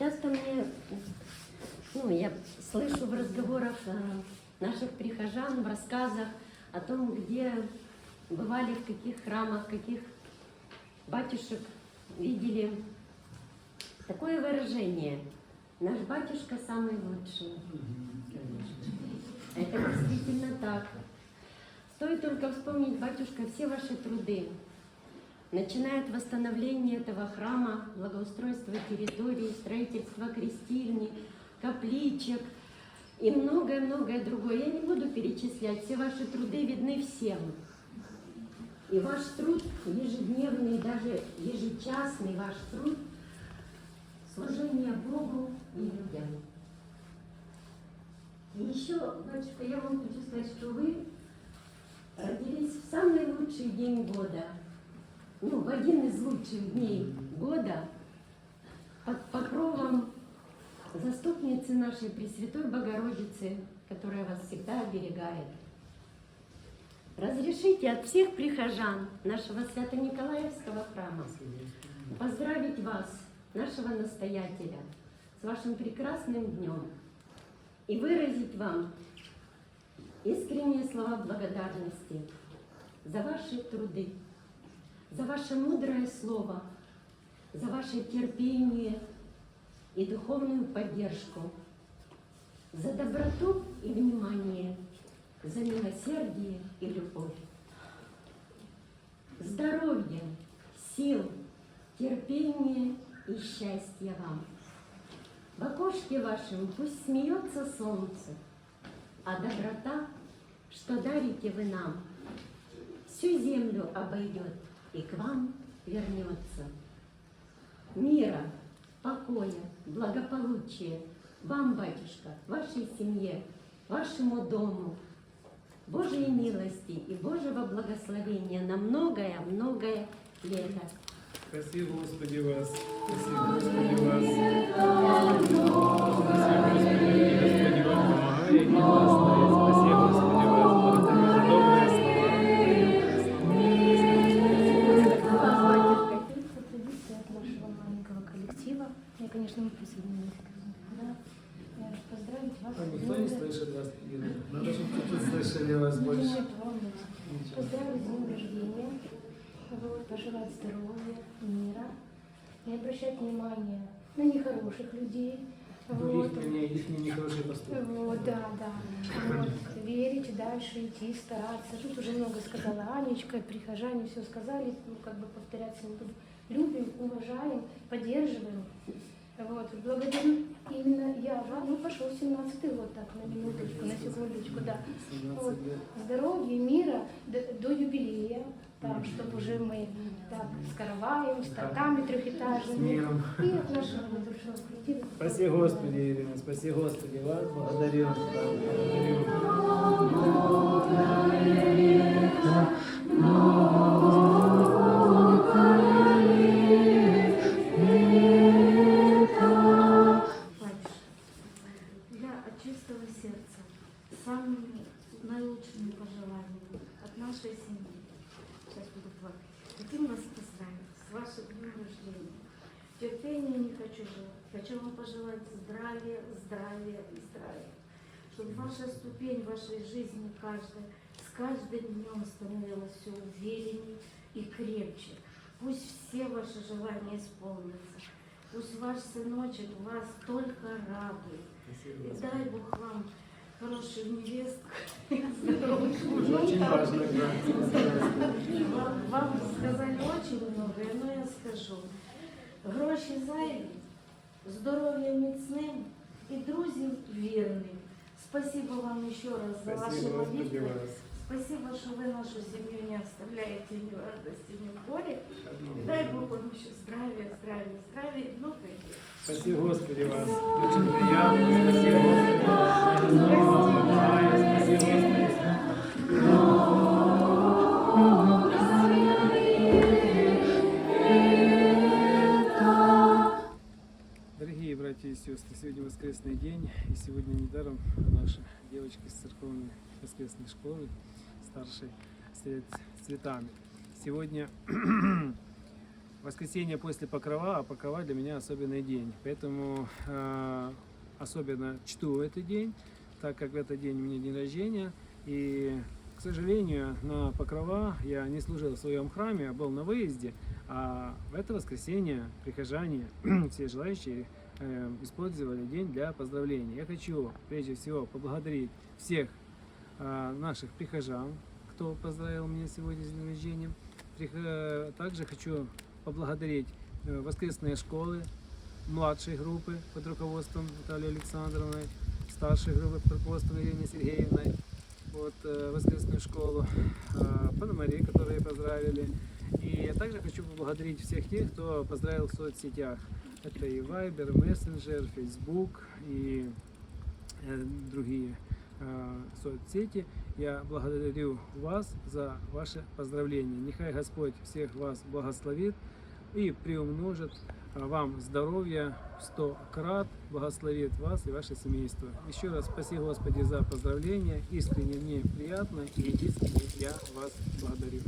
Часто мне, ну, я слышу в разговорах э, наших прихожан, в рассказах о том, где бывали, в каких храмах, каких батюшек видели такое выражение. Наш батюшка самый лучший. Это действительно так. Стоит только вспомнить, батюшка, все ваши труды, начиная от восстановления этого храма, благоустройства территории, строительства крестильни, капличек и многое-многое другое. Я не буду перечислять, все ваши труды видны всем. И ваш труд ежедневный, даже ежечасный ваш труд служение Богу и людям. И еще, батюшка, я вам хочу сказать, что вы родились в самый лучший день года, ну, в один из лучших дней года, под покровом заступницы нашей Пресвятой Богородицы, которая вас всегда оберегает. Разрешите от всех прихожан нашего Свято-Николаевского храма поздравить вас, нашего настоятеля, с вашим прекрасным днем и выразить вам искренние слова благодарности за ваши труды, за ваше мудрое слово, за ваше терпение и духовную поддержку, за доброту и внимание, за милосердие и любовь. Здоровья, сил, терпения и счастья вам. В окошке вашем пусть смеется солнце, а доброта, что дарите вы нам, всю землю обойдет и к вам вернется. Мира, покоя, благополучия вам, батюшка, вашей семье, вашему дому, Божьей милости и Божьего благословения на многое-многое лето. Спаси Господи вас. Спаси Господи вас. Спаси Господи вам Я, конечно, не присоединилась к этому. Да. Я рад поздравить вас. А никто не слышит вас, Ирина. Надо, чтобы тут слышали вас больше. Нет. Поздравить с днем рождения. Вот, пожелать здоровья, мира. Не обращать внимания на нехороших людей. Вот. Их их нехорошие поступки. Вот, да, да. Вот. Верить дальше, идти, стараться. Тут уже много сказала Анечка, прихожане все сказали, ну, как бы повторяться не буду. Любим, уважаем, поддерживаем. Вот, благодарю именно я вам. Ну, пошел 17-й год, так, на минуточку, на секундочку, да. 17 Вот. Здоровья, мира до, до юбилея, так, чтобы уже мы так с караваем, с торками С трехэтажными. миром. И от нашего большого коллектива. Спаси Господи, Ирина, спаси Господи вас. Благодарю. да, благодарю. Терпения не хочу желать. Хочу вам пожелать здравия, здравия и здравия. Чтобы ваша ступень вашей жизни каждая с каждым днем становилась все увереннее и крепче. Пусть все ваши желания исполнятся. Пусть ваш сыночек вас только радует. Спасибо, И дай Бог вам хорошую невестку, здоровых. Вам, вам сказали очень многое, но я скажу. Гроші зайві, здоров'я міцним і друзів вірним. Спасибо вам ще раз за вашу молитви. Спасибо, що ви нашу сім'ю не оставляєте ні в радості, ні в горі. Дай Бог вам ще здрав'я, здрав'я, здрав'я і внуки. Спасибо, Господи, вас. Дуже приємно. Спасибо, Господи. Сегодня недаром наши девочки с церковной воскресной школы старшей стоят с цветами. Сегодня воскресенье после Покрова, а Покрова для меня особенный день. Поэтому э, особенно чту этот день, так как в этот день у меня день рождения. И, к сожалению, на Покрова я не служил в своем храме, а был на выезде. А в это воскресенье прихожане, все желающие, использовали день для поздравлений. Я хочу прежде всего поблагодарить всех э, наших прихожан, кто поздравил меня сегодня с днем рождения. Также хочу поблагодарить э, воскресные школы, младшей группы под руководством Натальи Александровны, старшей группы под руководством Ирины Сергеевной, вот, э, воскресную школу, э, Пономари, которые поздравили. И я также хочу поблагодарить всех тех, кто поздравил в соцсетях. Это и Viber, Messenger, Facebook и э, другие э, соцсети. Я благодарю вас за ваши поздравления. Нехай Господь всех вас благословит и приумножит а, вам здоровья в сто крат, благословит вас и ваше семейство. Еще раз спасибо Господи за поздравления. Искренне мне приятно и искренне я вас благодарю.